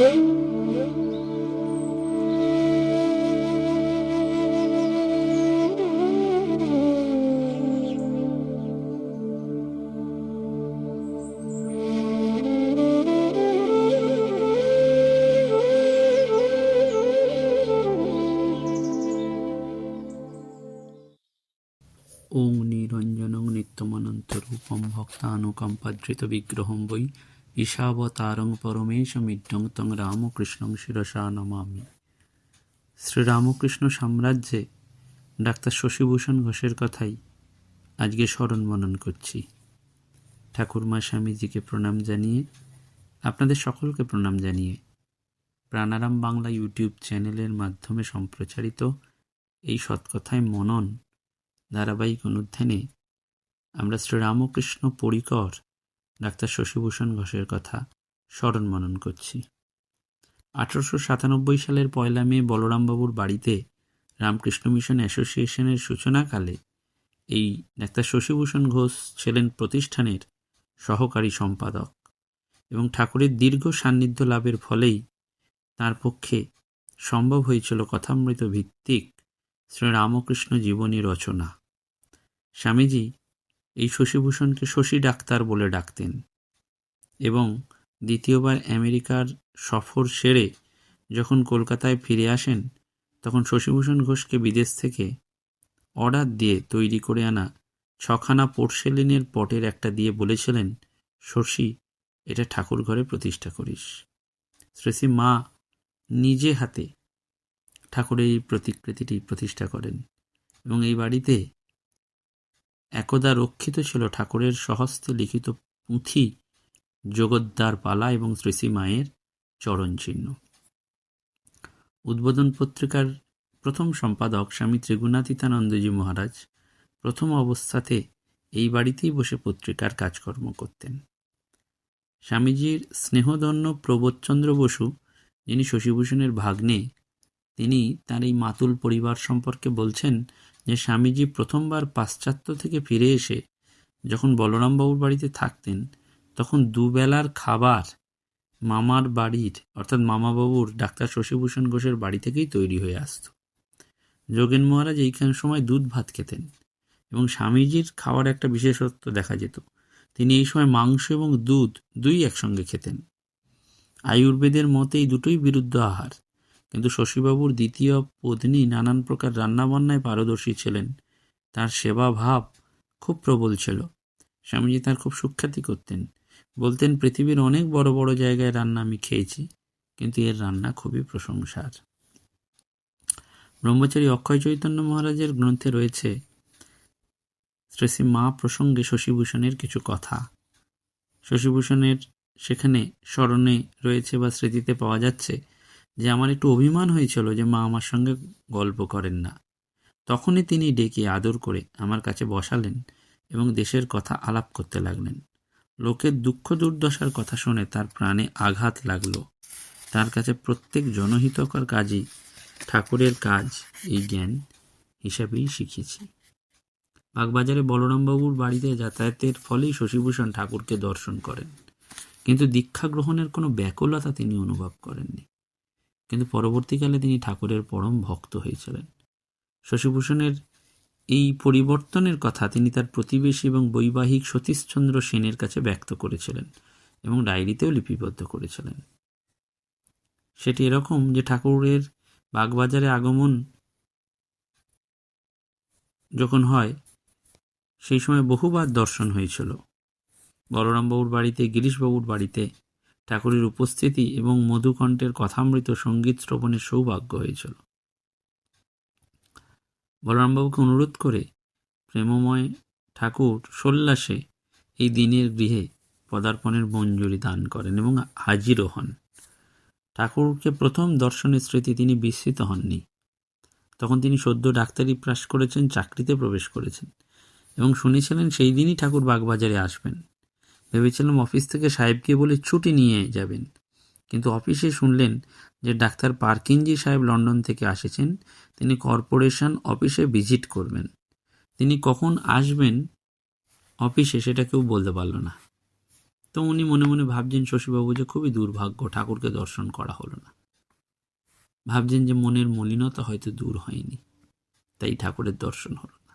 ఓం నిరంజనం నిత్యమనంత రూపం భక్తానుకంపర్జిత విగ్రహం వై ঈশাবতারং পরমেশমিড্ডং তং রামকৃষ্ণং শিরসা নমামি। শ্রীরামকৃষ্ণ সাম্রাজ্যে ডাক্তার শশীভূষণ ঘোষের কথাই আজকে স্মরণ মনন করছি। ঠাকুরমা স্বামীজিকে প্রণাম জানিয়ে, আপনাদের সকলকে প্রণাম জানিয়ে প্রাণারাম বাংলা ইউটিউব চ্যানেলের মাধ্যমে সম্প্রচারিত এই সৎকথায় মনন ধারাবাহিক অনুধ্যানে আমরা শ্রীরামকৃষ্ণ পরিকর ডাক্তার শশীভূষণ ঘোষের কথা স্মরণ মনন করছি। আঠারোশো সাতানব্বই সালের পয়লা মে বলরামবাবুর বাড়িতে রামকৃষ্ণ মিশন অ্যাসোসিয়েশনের সূচনাকালে এই ডাক্তার শশীভূষণ ঘোষ ছিলেন প্রতিষ্ঠানের সহকারী সম্পাদক এবং ঠাকুরের দীর্ঘ সান্নিধ্য লাভের ফলেই তার পক্ষে সম্ভব হয়েছিল কথামৃত ভিত্তিক শ্রী রামকৃষ্ণ জীবনী রচনা। স্বামীজি এই শশীভূষণকে শশী ডাক্তার বলে ডাকতেন এবং দ্বিতীয়বার আমেরিকার সফর সেরে যখন কলকাতায় ফিরে আসেন, তখন শশীভূষণ ঘোষকে বিদেশ থেকে অর্ডার দিয়ে তৈরি করে আনা ছখানা পোর্সেলিনের পটের একটা দিয়ে বলেছিলেন, শশী, এটা ঠাকুর ঘরে প্রতিষ্ঠা করিস। শ্রেষী মা নিজে হাতে ঠাকুরের এই প্রতিকৃতিটি প্রতিষ্ঠা করেন এবং এই বাড়িতে একদা রক্ষিত ছিল ঠাকুরের সহস্তে লিখিত পুঁথি জগদ্দার পালা এবং শ্রীশ্রী মায়ের চরণ চিহ্ন। উদ্বোধন পত্রিকার প্রথম সম্পাদক স্বামী ত্রিগুণাতীতানন্দজি মহারাজ প্রথম অবস্থাতে এই বাড়িতেই বসে পত্রিকার কাজকর্ম করতেন। স্বামীজির স্নেহধন্য প্রবোধচন্দ্র বসু, যিনি শশীভূষণের ভাগ্নে, তিনি তার এই মাতুল পরিবার সম্পর্কে বলছেন যে স্বামীজি প্রথমবার পাশ্চাত্য থেকে ফিরে এসে যখন বলরামবাবুর বাড়িতে থাকতেন, তখন দুবেলার খাবার মামার বাড়ির, অর্থাৎ মামাবাবুর ডাক্তার শশীভূষণ ঘোষের বাড়ি থেকেই তৈরি হয়ে আসত। যোগেন মহারাজ এইখান সময় দুধ ভাত খেতেন এবং স্বামীজির খাওয়ার একটা বিশেষত্ব দেখা যেত। তিনি এই সময় মাংস এবং দুধ দুই একসঙ্গে খেতেন। আয়ুর্বেদের মতে এই দুটোই বিরুদ্ধ আহার। কিন্তু শশীবাবুর দ্বিতীয় পত্নী নানান প্রকার রান্নাবান্নায় পারদর্শী ছিলেন। তার সেবা ভাব খুব প্রবল ছিল। স্বামীজি তার খুব সুখ্যাতি করতেন। বলতেন, পৃথিবীর অনেক বড় বড় জায়গায় রান্না আমি খেয়েছি, কিন্তু এর রান্না খুবই প্রশংসার। ব্রহ্মচারী অক্ষয় চৈতন্য মহারাজের গ্রন্থে রয়েছে শ্রেষী মা প্রসঙ্গে শশীভূষণের কিছু কথা। শশীভূষণের সেখানে স্মরণে রয়েছে বা স্মৃতিতে পাওয়া যাচ্ছে যে আমার একটু অভিমান হয়েছিল যে মা আমার সঙ্গে গল্প করেন না। তখনই তিনি ডেকে আদর করে আমার কাছে বসালেন এবং দেশের কথা আলাপ করতে লাগলেন। লোকের দুঃখ দুর্দশার কথা শুনে তার প্রাণে আঘাত লাগল। তার কাছে প্রত্যেক জনহিতকর কাজই ঠাকুরের কাজ, এই জ্ঞান হিসাবেই শিখেছি বাগবাজারে বলরামবাবুর বাড়িতে যাতায়াতের ফলেই শশীভূষণ ঠাকুরকে দর্শন করেন। কিন্তু দীক্ষা গ্রহণের কোনো ব্যাকুলতা তিনি অনুভব করেননি। কিন্তু পরবর্তীকালে তিনি ঠাকুরের পরম ভক্ত হয়েছিলেন। শশীভূষণের এই পরিবর্তনের কথা তিনি তার প্রতিবেশী এবং বৈবাহিক সতীশচন্দ্র সেনের কাছে ব্যক্ত করেছিলেন এবং ডায়েরিতেও লিপিবদ্ধ করেছিলেন। সেটি এরকম যে ঠাকুরের বাগবাজারে আগমন যখন হয়, সেই সময় বহুবার দর্শন হয়েছিল। বলরামবাবুর বাড়িতে, গিরিশবাবুর বাড়িতে ঠাকুরের উপস্থিতি এবং মধুকণ্ঠের কথামৃত সংগীত শ্রবণের সৌভাগ্য হয়েছিল। বলরামবাবুকে অনুরোধ করে প্রেমময় ঠাকুর সোল্লাসে এই দিনের গৃহে পদার্পণের মঞ্জুরি দান করেন এবং হাজিরও হন। ঠাকুরকে প্রথম দর্শনের স্মৃতি তিনি বিস্মিত হননি। তখন তিনি সদ্য ডাক্তারি প্রাস করেছেন, চাকরিতে প্রবেশ করেছেন এবং শুনেছিলেন সেই দিনই ঠাকুর বাগবাজারে আসবেন। ভেবেছিলাম অফিস থেকে সাহেবকে বলে ছুটি নিয়ে যাবেন। কিন্তু অফিসে শুনলেন যে ডাক্তার পার্কিনজি সাহেব লন্ডন থেকে আসেছেন, তিনি কর্পোরেশন অফিসে ভিজিট করবেন। তিনি কখন আসবেন অফিসে সেটা কেউ বলতে পারল না। তো উনি মনে মনে ভাবছেন শশীবাবু যে খুবই দুর্ভাগ্য, ঠাকুরকে দর্শন করা হলো না। ভাবছেন যে মনের মলিনতা হয়তো দূর হয়নি, তাই ঠাকুরের দর্শন হলো না।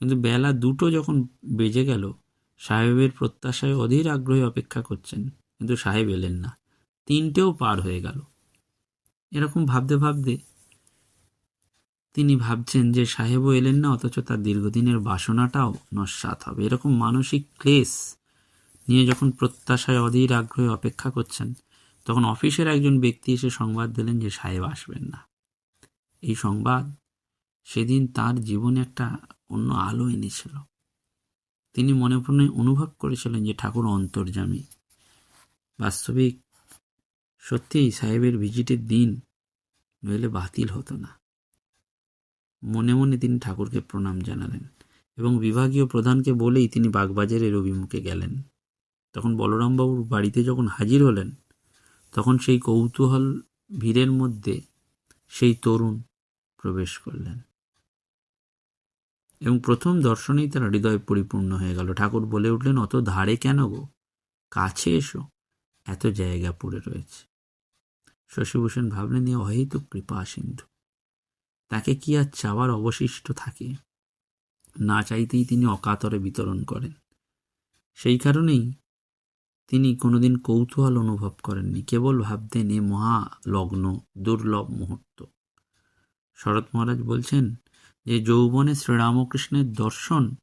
কিন্তু বেলা দুটো যখন বেজে গেল সাহেবের প্রত্যাশায় অধীর আগ্রহে অপেক্ষা করছেন, কিন্তু সাহেব এলেন না। তিনটেও পার হয়ে গেল। এরকম ভাবতে ভাবতে তিনি ভাবছেন যে সাহেবও এলেন না, অথচ তার দীর্ঘদিনের বাসনাটাও নস্বাত হবে। এরকম মানসিক ক্লেশ নিয়ে যখন প্রত্যাশায় অধীর আগ্রহে অপেক্ষা করছেন, তখন অফিসের একজন ব্যক্তি এসে সংবাদ দিলেন যে সাহেব আসবেন না। এই সংবাদ সেদিন তার জীবনে একটা অন্য আলো এনেছিল। তিনি মনে মনে অনুভব করেছিলেন যে ঠাকুর অন্তর্জামী বাস্তবিক সত্যিই সাহেবের ভিজিটের দিন নইলে বাতিল হতো না। মনে মনে তিনি ঠাকুরকে প্রণাম জানালেন এবং বিভাগীয় প্রধানকে বলেই তিনি বাগবাজারের অভিমুখে গেলেন। তখন বলরামবাবুর বাড়িতে যখন হাজির হলেন, তখন সেই কৌতূহল ভিড়ের মধ্যে সেই তরুণ প্রবেশ করলেন। এবং প্রথম দর্শনেই তার হৃদয় পরিপূর্ণ হয়ে গেল। ঠাকুর বলে উঠলেন, অত ধারে কেন গো? কাছে এসো, এত জায়গা পড়ে রয়েছে। শশীভূষণ ভাবলেন এ অহেতুক কৃপা সিন্ধু। তাকে কি আর চাওয়ার অবশিষ্ট থাকে? না চাইতেই তিনি অকাতরে বিতরণ করেন। সেই কারণেই তিনি কোনোদিন কৌতূহল অনুভব করেননি। কেবল ভাবতেন, এ মহালগ্ন দুর্লভ মুহূর্ত। শরৎ মহারাজ বলছেন যে যৌবনে শ্রীরামকৃষ্ণের দর্শন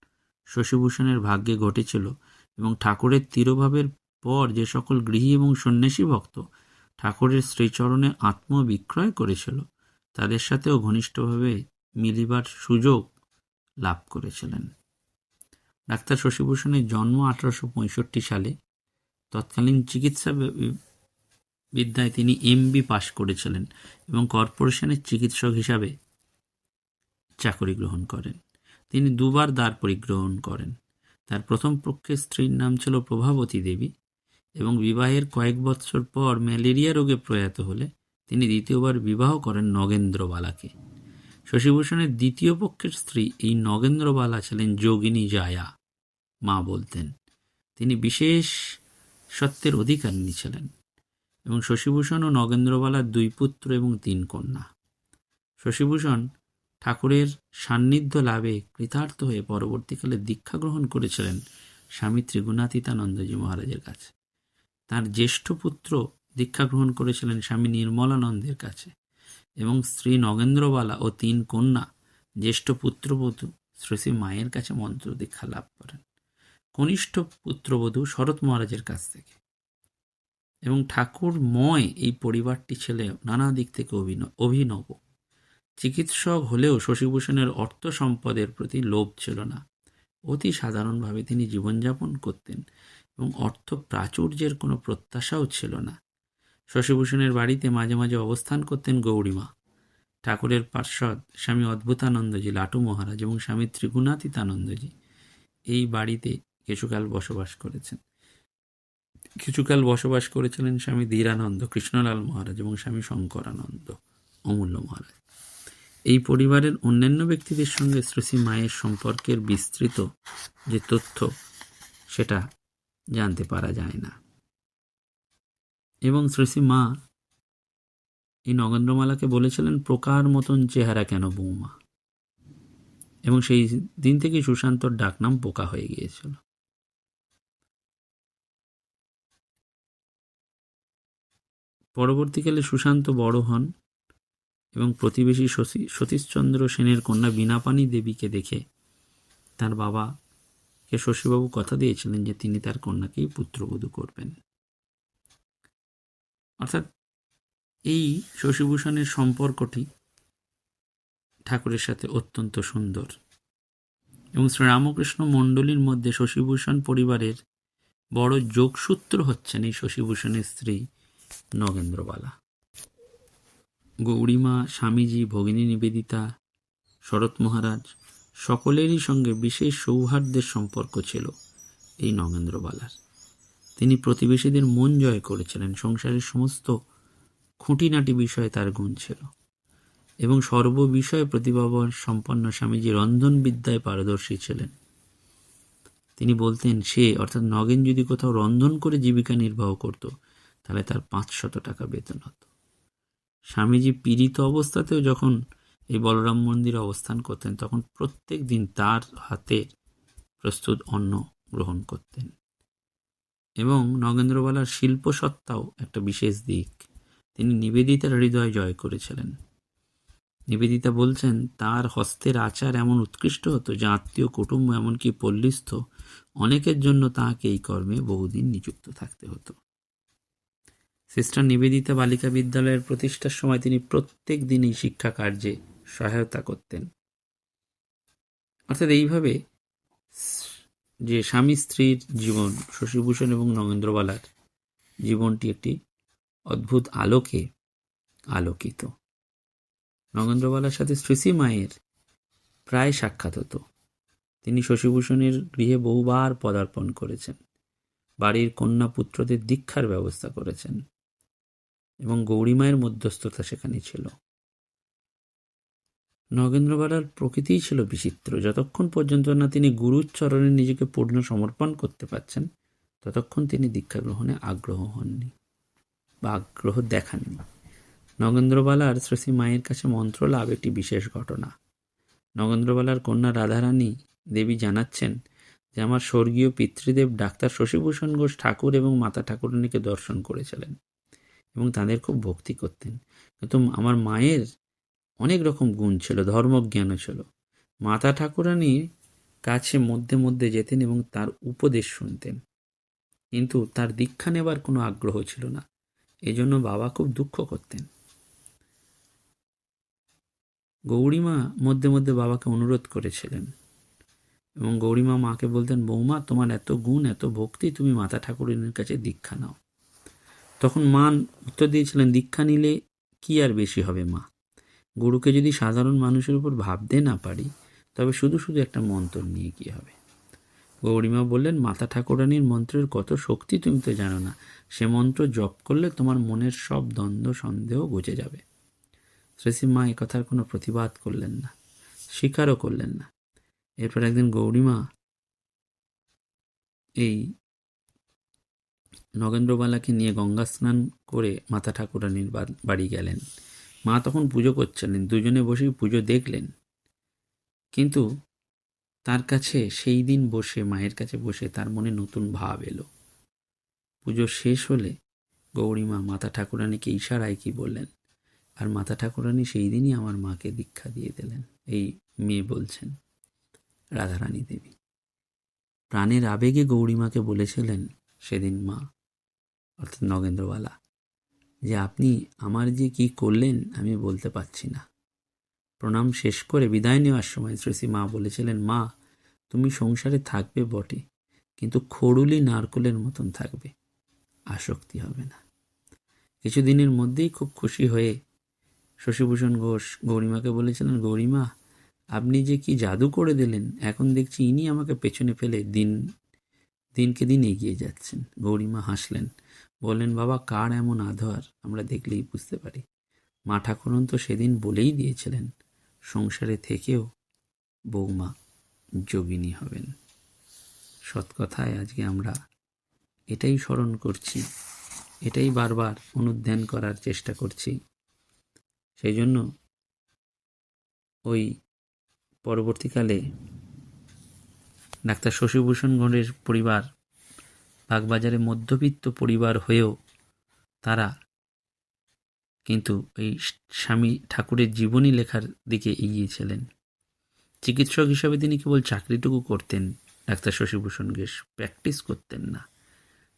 শশীভূষণের ভাগ্যে ঘটেছিল এবং ঠাকুরের তিরোভাবের পর যে সকল গৃহী এবং সন্ন্যাসী ভক্ত ঠাকুরের শ্রীচরণে আত্মবিক্রয় করেছিল, তাদের সাথেও ঘনিষ্ঠভাবে মিলিবার সুযোগ লাভ করেছিলেন। ডাক্তার শশীভূষণের জন্ম আঠারোশো পঁয়ষট্টি সালে। তৎকালীন চিকিৎসা বিদ্যায় তিনি এমবি পাশ করেছিলেন এবং কর্পোরেশনের চিকিৎসক হিসাবে চাকরি গ্রহণ করেন। তিনি দুবার দ্বার পরিগ্রহণ করেন। তার প্রথম পক্ষের স্ত্রীর নাম ছিল প্রভাবতী দেবী এবং বিবাহের কয়েক বৎসর পর ম্যালেরিয়া রোগে প্রয়াত হলে তিনি দ্বিতীয়বার বিবাহ করেন নগেন্দ্রবালাকে। শশীভূষণের দ্বিতীয় পক্ষের স্ত্রী এই নগেন্দ্রবালা ছিলেন যোগিনী জায়া, মা বলতেন। তিনি বিশেষ সত্যের অধিকারিণী ছিলেন এবং শশীভূষণ ও নগেন্দ্রবালার দুই পুত্র এবং তিন কন্যা। শশীভূষণ ঠাকুরের সান্নিধ্য লাভে কৃতার্থ হয়ে পরবর্তীকালে দীক্ষা গ্রহণ করেছিলেন স্বামী ত্রিগুণাতীতানন্দজি মহারাজের কাছে। তার জ্যেষ্ঠ পুত্র দীক্ষা গ্রহণ করেছিলেন স্বামী নির্মলানন্দের কাছে এবং স্ত্রী নগেন্দ্রবালা ও তিন কন্যা জ্যেষ্ঠ পুত্রবধূ শ্রী মায়ের কাছে মন্ত্র দীক্ষা লাভ করেন। কনিষ্ঠ পুত্রবধূ শরৎ মহারাজের কাছ থেকে। এবং ঠাকুরময় এই পরিবারটি ছেলে নানা দিক থেকে অভিনব। চিকিৎসক হলেও শশীভূষণের অর্থ সম্পদের প্রতি লোভ ছিল না। অতি সাধারণভাবে তিনি জীবনযাপন করতেন এবং অর্থ প্রাচুর্যের কোনো প্রত্যাশাও ছিল না। শশীভূষণের বাড়িতে মাঝে মাঝে অবস্থান করতেন গৌরীমা। ঠাকুরের পার্শ্বদ স্বামী অদ্ভুতানন্দজি লাটু মহারাজ এবং স্বামী ত্রিগুণাতীতানন্দজি এই বাড়িতে কিছুকাল বসবাস করেছেন। কিছুকাল বসবাস করেছিলেন স্বামী ধীরানন্দ, কৃষ্ণলাল মহারাজ এবং স্বামী শঙ্করানন্দ অমূল্য মহারাজ। এই পরিবারের অন্যান্য ব্যক্তিদের সঙ্গে শ্রী মায়ের সম্পর্কের বিস্তৃত যে তথ্য, সেটা জানতে পারা যায় না। এবং শ্রী মা এই নগেন্দ্রমালাকে বলেছিলেন, প্রকার মতন চেহারা কেন বৌমা? এবং সেই দিন থেকে সুশান্তর ডাকনাম পোকা হয়ে গিয়েছিল। পরবর্তীকালে সুশান্ত বড় হন। এবং প্রতিবেশী সতীশচন্দ্র সেনের কন্যা বীণাপানি দেবীকে দেখে তার বাবাকে শশীবাবু কথা দিয়েছিলেন যে তিনি তার কন্যাকেই পুত্রবধূ করবেন। অর্থাৎ এই শশীভূষণের সম্পর্কটি ঠাকুরের সাথে অত্যন্ত সুন্দর এবং শ্রীরামকৃষ্ণ মণ্ডলীর মধ্যে শশীভূষণ পরিবারের বড় যোগসূত্র হচ্ছেন এই শশীভূষণের স্ত্রী নগেন্দ্রবালা। গৌরীমা, স্বামীজি, ভগিনী নিবেদিতা, শরৎ মহারাজ, সকলেরই সঙ্গে বিশেষ সৌহার্দ্যের সম্পর্ক ছিল এই নগেন্দ্রবালার। তিনি প্রতিবেশীদের মন জয় করেছিলেন, সংসারের সমস্ত খুঁটিনাটি বিষয়ে তার গুণ ছিল। এবং সর্ববিষয়ে প্রতিভাবান সম্পন্ন স্বামীজি রন্ধন বিদ্যায় পারদর্শী ছিলেন। তিনি বলতেন, সে, অর্থাৎ নগেন যদি কোথাও রন্ধন করে জীবিকা নির্বাহ করত, তাহলে তার পাঁচশত টাকা বেতন হতো। স্বামীজি পীড়িত অবস্থাতেও যখন এই বলরাম মন্দিরে অবস্থান করতেন, তখন প্রত্যেক দিন তার হাতের প্রস্তুত অন্ন গ্রহণ করতেন। এবং নগেন্দ্রবালার শিল্পসত্তাও একটা বিশেষ দিক। তিনি নিবেদিতার হৃদয় জয় করেছিলেন। নিবেদিতা বলছেন, তার হস্তের আচার এমন উৎকৃষ্ট হতো, যে আত্মীয় কুটুম্ব, এমনকি পল্লীস্থ, অনেকের জন্য তাহাকে এই কর্মে বহুদিন নিযুক্ত থাকতে হতো। সিস্টার নিবেদিতা বালিকা বিদ্যালয়ের প্রতিষ্ঠার সময় তিনি প্রত্যেক দিনই শিক্ষা কার্যে সহায়তা করতেন। অর্থাৎ এইভাবে যে স্বামী স্ত্রীর জীবন, শশীভূষণ এবং নগেন্দ্রবালার জীবনটি একটি অদ্ভুত আলোকে আলোকিত। নগেন্দ্রবালার সাথে শ্রীশ্রী মায়ের প্রায় সাক্ষাৎ হতো। তিনি শশীভূষণের গৃহে বহুবার পদার্পণ করেছেন। বাড়ির কন্যা পুত্রদের দীক্ষার ব্যবস্থা করেছেন। এবং গৌরীমায়ের মধ্যস্থতা সেখানে ছিল। নগেন্দ্রবালার প্রকৃতিই ছিল বিচিত্র। যতক্ষণ পর্যন্ত না তিনি গুরুর চরণে নিজেকে পূর্ণ সমর্পণ করতে পারছেন, ততক্ষণ তিনি দীক্ষা গ্রহণে আগ্রহ হননি বা আগ্রহ দেখাননি। নগেন্দ্রবালার শ্রী মায়ের কাছে মন্ত্র লাভ একটি বিশেষ ঘটনা। নগেন্দ্রবালার কন্যা রাধারানী দেবী জানাচ্ছেন যে, আমার স্বর্গীয় পিতৃদেব ডাক্তার শশীভূষণ ঘোষ ঠাকুর এবং মাতা ঠাকুরানীকে দর্শন করেছিলেন। এবং তাদের খুব ভক্তি করতেন। কিন্তু আমার মায়ের অনেক রকম গুণ ছিল ধর্মজ্ঞানও ছিল। মাতা ঠাকুরানীর কাছে মধ্যে মধ্যে যেতেন এবং তার উপদেশ শুনতেন। কিন্তু তার দীক্ষা নেবার কোনো আগ্রহ ছিল না। এজন্য বাবা খুব দুঃখ করতেন। গৌরীমা মধ্যে মধ্যে বাবাকে অনুরোধ করেছিলেন এবং গৌরীমা মাকে বলতেন, বৌমা, তোমার এত গুণ, এত ভক্তি, তুমি মাতা ঠাকুরের কাছে দীক্ষা নাও। তখন মা উত্তর দিয়েছিলেন, দীক্ষা নিলে কি আর বেশি হবে মা? গুরুকে যদি সাধারণ মানুষের উপর ভাবতে না পারি, তবে শুধু শুধু একটা মন্ত্র নিয়ে কি হবে? গৌরীমা বললেন, মাতা ঠাকুরানীর মন্ত্রের কত শক্তি তুমি তো জানো না। সে মন্ত্র জপ করলে তোমার মনের সব দ্বন্দ্ব, সন্দেহ বুঝে যাবে। শ্রেষী মা কথার কোনো প্রতিবাদ করলেন না, স্বীকারও করলেন না। এরপর একদিন গৌরীমা এই নগেন্দ্রবালাকে নিয়ে গঙ্গা স্নান করে মাতা ঠাকুরানীর বাড়ি গেলেন। মা তখন পুজো করছিলেন, দুজনে বসেই পুজো দেখলেন। কিন্তু তার কাছে সেই দিন বসে, মায়ের কাছে বসে তার মনে নতুন ভাব এলো। পুজো শেষ হলে গৌরীমা মাতা ঠাকুরানিকে ইশারায় কি বললেন? আর মাতা ঠাকুরানি সেই দিনই আমার মাকে দীক্ষা দিয়ে দিলেন, এই মেয়ে বলছেন, রাধারানী দেবী। প্রাণের আবেগে গৌরীমাকে বলেছিলেন, সেদিন মা অর্থাৎ নগেন্দ্রবালা যে আপনি আমার যে কি করলেন আমি বলতে পারছি না। প্রণাম শেষ করে বিদায় নেওয়ার সময় শ্রেষী মা বলেছিলেন, মা, তুমি সংসারে থাকবে বটে, কিন্তু খড়ুলি নারকলের মতন থাকবে, আসক্তি হবে না। কিছুদিনের মধ্যেই খুব খুশি হয়ে শশীভূষণ ঘোষ গৌরীমাকে বলেছিলেন, গৌরীমা, আপনি যে কি জাদু করে দিলেন, এখন দেখছি ইনি আমাকে পেছনে ফেলে দিন, দিনকে দিন এগিয়ে যাচ্ছেন। গৌরীমা হাসলেন বললেন, বাবা, কার এমন আধার? আমরা দেখলেই বুঝতে পারি। মা ঠাকুরন তো সেদিন বলেই দিয়েছিলেন, সংসারে থেকেও বৌমা যোগিনী হবেন। সৎকথায় আজকে আমরা এটাই স্মরণ করছি, এটাই বারবার অনুধ্যান করার চেষ্টা করছি। সেই জন্য ওই পরবর্তীকালে ডাক্তার শশীভূষণ গণের পরিবার বাগবাজারে মধ্যবিত্ত পরিবার হয়েও তারা কিন্তু এই স্বামী ঠাকুরের জীবনী লেখার দিকে এগিয়েছিলেন চিকিৎসক হিসাবে তিনি কেবল চাকরিটুকু করতেন, ডাক্তার শশীভূষণ ঘোষ প্র্যাকটিস করতেন না।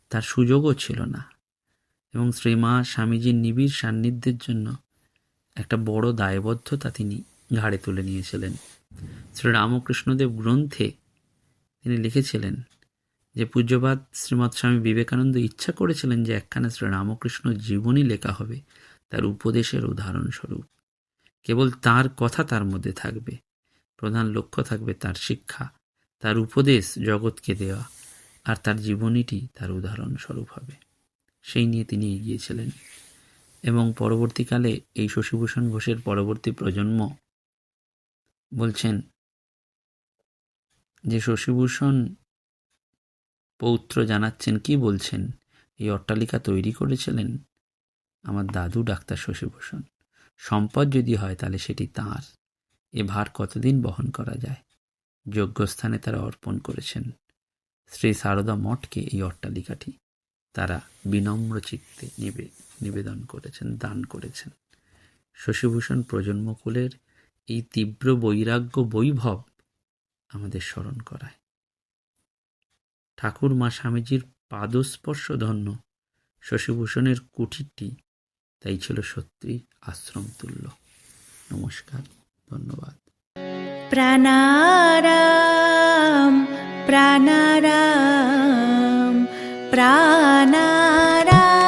তার সুযোগও ছিল না এবং শ্রীমা স্বামীজির নিবিড় সান্নিধ্যের জন্য একটা বড় দায়বদ্ধতা তিনি ঘাড়ে তুলে নিয়েছিলেন। শ্রী রামকৃষ্ণদেব গ্রন্থে তিনি লিখেছিলেন যে পূজ্যবাদ শ্রীমৎ স্বামী বিবেকানন্দ ইচ্ছা করেছিলেন যে একখানা শ্রী রামকৃষ্ণ জীবনী লেখা হবে, তার উপদেশের উদাহরণস্বরূপ। কেবল তার কথা তার মধ্যে থাকবে, প্রধান লক্ষ্য থাকবে তার শিক্ষা, তার উপদেশ জগৎকে দেওয়া, আর তার জীবনীটি তার উদাহরণস্বরূপ হবে। সেই নিয়ে তিনি এগিয়েছিলেন। এবং পরবর্তীকালে এই শশীভূষণ ঘোষের পরবর্তী প্রজন্ম বলছেন যে শশীভূষণ পৌত্র জানাচ্ছেন, কি বলছেন? এই অট্টালিকা তৈরি করেছিলেন? আমার দাদু, ডাক্তার শশীভূষণ। সম্পদ যদি হয় তাহলে সেটি তাঁর। এ ভার কতদিন বহন করা যায়? যোগ্যস্থানে তারা অর্পণ করেছেন। শ্রী সারদা মঠকে এই অট্টালিকাটি তারা বিনম্র চিত্তে নিবে, নিবেদন করেছেন, দান করেছেন। শশীভূষণ, প্রজন্মকুলের এই তীব্র বৈরাগ্য বৈভব আমাদের স্মরণ করায়। ঠাকুর মা স্বামীজির পাদস্পর্শ ধন্য শশীভূষণের কুঠিরটি, তাই ছিল সত্যি আশ্রম তুল্য। নমস্কার, ধন্যবাদ। প্রাণারাম প্রাণারাম প্রাণারাম।